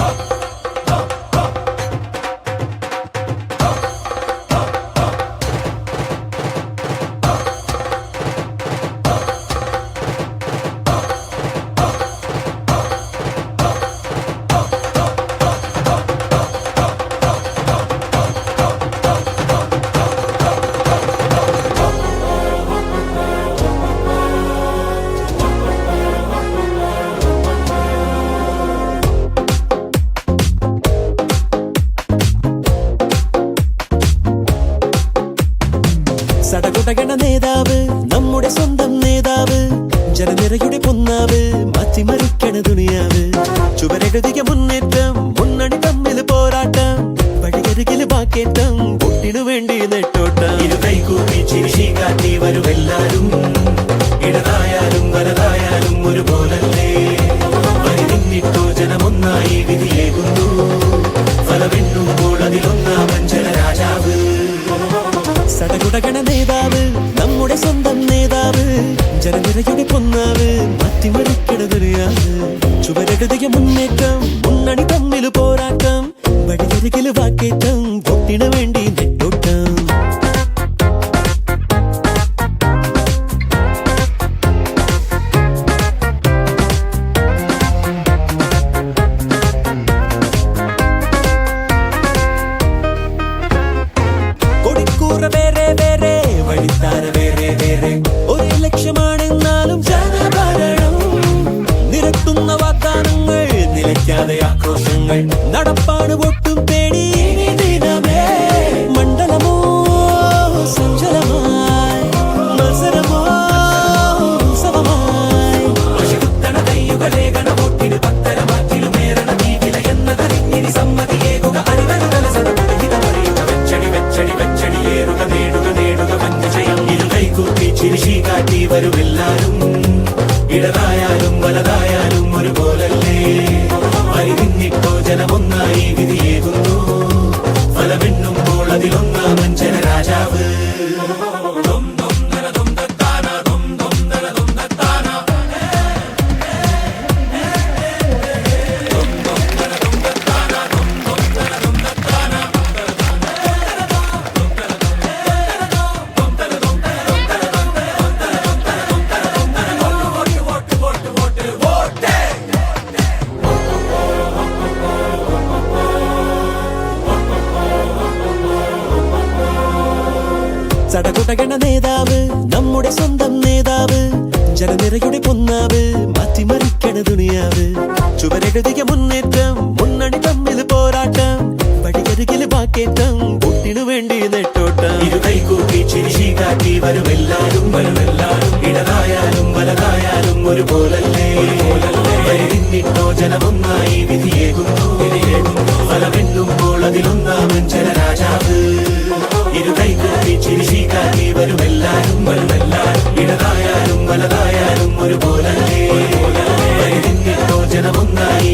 Up. നേതാവ് നമ്മുടെ സ്വന്തം നേതാവ് ജനനിരയുടെ പൊന്നാവ് മാറ്റിമറിക്കണ ദുനിയാവ് ചുവരെഴുതിയ മുന്നേറ്റം മുന്നണി തമ്മിൽ പോരാട്ടം വഴികരികിൽ ബാക്കേറ്റം പൊട്ടിനു വേണ്ടി നെട്ടോട്ടം. ഇരു കൈകൂപ്പി ചിരിശി വരുമെല്ലാരും ഇടതായാലും ജനനിരയുടെ പൊന്നാവ് മാറ്റിമറിക്കണ ദുനിയാവ് മുന്നേറ്റം മുന്നണി തമ്മിൽ പോരാട്ടം. വഴിയരികിൽ വാക്കേറ്റം പൊട്ടിനു വേണ്ടി നെട്ടോട്ടം. വേറെ വേറെ വഴിത്താര വേറെ വേറെ. നിലയ്ക്കാതെ ആഘോഷങ്ങൾ. നടപ്പാണ് ഒട്ടും പേടി. മണ്ഡലമോ സഞ്ചലമായി മത്സരമോ ഉത്സവമായി. കുത്തണ കയ്യുകളെ ഗണവോട്ടിന് പത്തര മാറ്റിലുമേറണ നീതില എന്നതറിഞ്ഞിനി സമ്മതിയേകുക സദപുരഹിതമറിയുക വെച്ചടി വെച്ചടി വെച്ചടിയേറുക നേടുക നേടുക വഞ്ചജയം ഇരു കൈകൂപ്പി ചിരിശി കാട്ടി വരുമെല്ലാരും അതിലൊന്നാമൻ ജനരാജാവ് ചടകുടകണ നേതാവ് നമ്മുടെ സ്വന്തം നേതാവ് ജനനിരയുടെ പൊന്നാവ് മാറ്റിമറിക്കണ ദുനിയാവ് ചുവരെഴുതിയ മുന്നേറ്റം മുന്നണി തമ്മിൽ പോരാട്ടം വഴിയരികിൽ ബാക്കേറ്റം കുട്ടിനു വേണ്ടി നെട്ടോട്ടം. ഇരു കൈകൂപ്പി ചിരിശി കാട്ടി വരുമെല്ലാരും വരുമെല്ലാരും ഇടതായാലും വലതായാലും ഒരുപോലല്ലേ? ജനമൊന്നായി വിധിയേകുന്നു. జనమున్నాయి